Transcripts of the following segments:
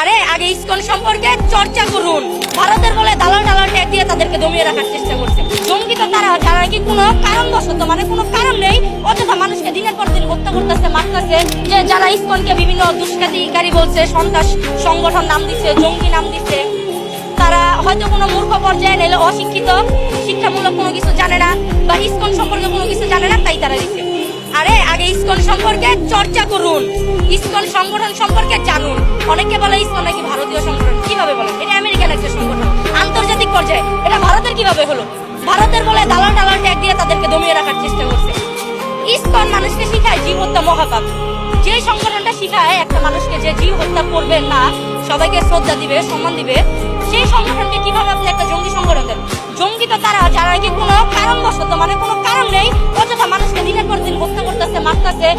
আরে, আগে ইসকন সম্পর্কে চর্চা করুন। ভারতের বলে দালাল টালাল ট্যাগ দিয়ে তাদেরকে দমিয়ে রাখার চেষ্টা করছে। জঙ্গি তো তারা যারা নাকি কোনো কারণবশত মানে কোনো কারণ নেই? অযথা মানুষকে দিনের পর দিন হত্যা করতেছে, মারতেছে, যে যারা ইসকনকে বিভিন্ন দুষ্কৃতিকারী বলছে, সন্ত্রাস সংগঠন নাম দিচ্ছে জঙ্গি নাম দিচ্ছে তারা হয়তো কোনো মূর্খ পর্যায়ে নিলে অশিক্ষিত, শিক্ষামূলক কোনো কিছু জানে না, বা ইসকন সম্পর্কে কোনো কিছু জানে না, তাই তারা দিচ্ছে আরে, আগে ইসকন সম্পর্কে চর্চা করুন। ইসকন সংগঠন সম্পর্কে জানুন। অনেকে বলে ইসকন নাকি ভারতীয় সংগঠন। কীভাবে বলেন? এটা আমেরিকান একটা সংগঠন। আন্তর্জাতিক পর্যায়ে। এটা ভারতের কীভাবে হলো? ভারতের বলে দালাল টালাল ট্যাগ দিয়ে তাদেরকে দমিয়ে রাখার চেষ্টা করছে। ইসকন মানুষকে শিখায় জীব হত্যা মহাপাপ। যে সংগঠনটা শিখায় একটা মানুষকে যে জীব হত্যা করবে না, সবাইকে শ্রদ্ধা দিবে, সম্মান দিবে, সেই সংগঠনকে কীভাবে আপনি একটা জঙ্গি সংগঠন দেন? জঙ্গি তো তারা, যারা কি কোনো কারণবশত মানে কোনো করতেছে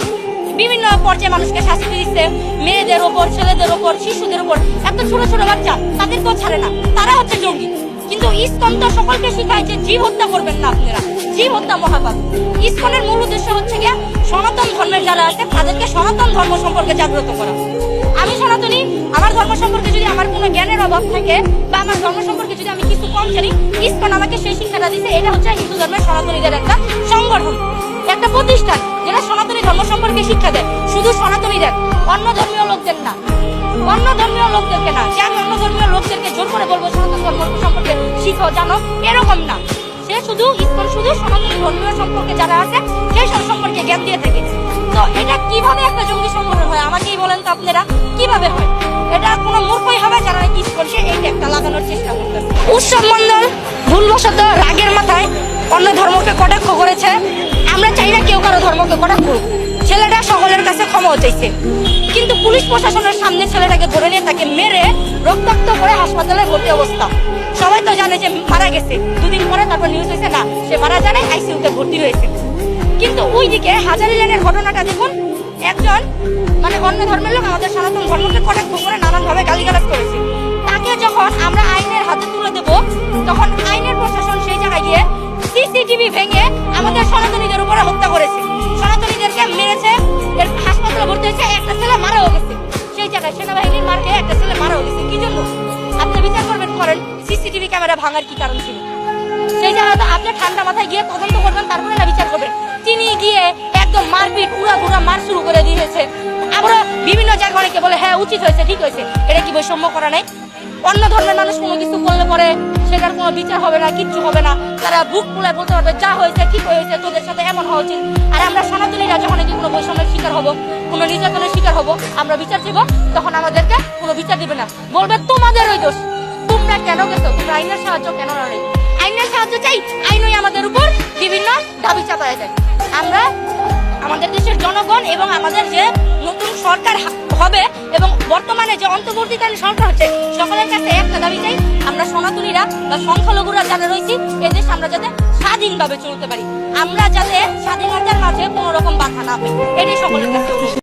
বিভিন্ন পর্যায়ে মানুষকে শাস্তি দিচ্ছে। মেয়েদের ওপর, ছেলেদের ওপর, শিশুদের ওপর। এত ছোট ছোট বাচ্চা, তাদেরকেও ছাড়ে না। তারা হচ্ছে জঙ্গি। কিন্তু ইসকন তো সকলকে শিখায় যে জীব হত্যা করবেন না আপনারা। জীব হত্যা মহাপাপ। ইস্কনের মূল উদ্দেশ্য হচ্ছে গিয়া সনাতন ধর্মের যারা আছে, তাদেরকে সনাতন ধর্ম সম্পর্কে জাগ্রত করা। আমি সনাতনী, আমার ধর্ম সম্পর্কে যদি আমার কোনো জ্ঞানের অভাব থাকে বা আমার ধর্ম সম্পর্কে যদি আমি কিছু কম জানি ইসকন আমাকে সেই শিক্ষাটা দিচ্ছে এটা হচ্ছে হিন্দু ধর্মের সনাতনীদের একটা সংগঠন, একটা প্রতিষ্ঠান। ধর্ম সম্পর্কে শিক্ষা দেয়। শুধু সনাতনীদের অন্য ধর্মীয় লোকদের না। অন্য ধর্মীয় লোকদেরকে না, যে আমি অন্য ধর্মীয় লোকদেরকে জোর করে বলব, সনাতন ধর্ম সম্পর্কে শিখো, জানো, এরকম না। সে শুধু ইসকন শুধু সনাতন ধর্মীয় সম্পর্কে যারা আছে সেই সব সম্পর্কে জ্ঞান দিয়ে থাকে। তো এটা কীভাবে একটা জঙ্গি সংগঠন হয়? আমাকেই বলেন তো আপনারা, কীভাবে হয়? এটা কোনো মূর্খই হবে যারা নাকি ইসকন সে এই ট্যাগটা লাগানোর চেষ্টা করতেছে। উৎসব মন্ডল ভুলবশত রাগের মাথায় অন্য ধর্মকে কটাক্ষ করেছে। আমরা চাই না কেউ কারও ধর্মকে কটাক্ষ করুক। ছেলেটা সকলের কাছে ক্ষমা চাইছে। কিন্তু পুলিশ প্রশাসনের সামনে ছেলেটাকে ধরে নিয়ে তাকে মেরে রক্তাক্ত করে হাসপাতালে ভর্তি অবস্থা। সবাই তো জানে যে মারা গেছে। দুদিন পরে তারপর নিউজ হয়েছে, না, সে মারা জানে আইসিইউতে ভর্তি হয়েছে। কিন্তু ওইদিকে হাজারি লেনের ঘটনাটা দেখুন, একজন মানে অন্য ধর্মের লোক আমাদের সনাতন ধর্মকে কটাক্ষ করে নানানভাবে গালিগালাজ করেছে। সিসিটিভি ভেঙে আমাদের সনাতনীদের উপরে হত্যা করেছে। সনাতনীদেরকে মেরেছে হাসপাতালে ভর্তি হয়েছে, একটা ছেলে মারাও গেছে। সেই জায়গায় সেনাবাহিনীর মার্কে একটা ছেলে মারাও গেছে। কি জন্য? আপনি বিচার করবেন, করেন। সিসিটিভি ক্যামেরা ভাঙার কি কারণ ছিল? সেই জায়গাতে আপনি ঠান্ডা মাথায় গিয়ে তদন্ত করবেন, তারপরে না বিচার করবেন তিনি গিয়ে একদম মারপিট, উড়া ঘুরা মার শুরু করে দিয়েছে। আবার বিভিন্ন জায়গায় অনেকে বলে হ্যাঁ উচিত হয়েছে, ঠিক হয়েছে। এটা কি বৈষম্য করা নাই? অন্য ধর্মের মানুষ কোনো কিছু করলে পরে সেটার কোনো বিচার হবে না, কিচ্ছু হবে না। তারা বুক ফুলে বলতে পারবে, যা হয়েছে, ঠিক হয়েছে, তোদের সাথে এমন হওয়া উচিত। আর আমরা সনাতনীরা যখন কি কোনো বৈষম্যের শিকার হব, কোনো নির্যাতনের শিকার হব, আমরা বিচার দিব তখন আমাদেরকে কোনো বিচার দিবে না। বলবে, তোমাদের ওই দোষ। তোমরা কেন গেছো? তোমরা আইনের সাহায্য কেন না আইনের সাহায্য চাই। আইনই আমাদের উপর বিভিন্ন দাবি চাপায় দেয়। আমরা আমাদের দেশের জনগণ এবং আমাদের যে সরকার হবে এবং বর্তমানে যে অন্তর্বর্তীকালীন সরকার হচ্ছে, সকলের কাছে একটা দাবি চাই, আমরা সনাতনীরা বা সংখ্যালঘুরা যারা রয়েছি, এদেশ আমরা যাতে স্বাধীনভাবে চলতে পারি আমরা যাতে স্বাধীনতার মাঝে কোনো রকম বাধা না পাই এটাই সকলের কাছে।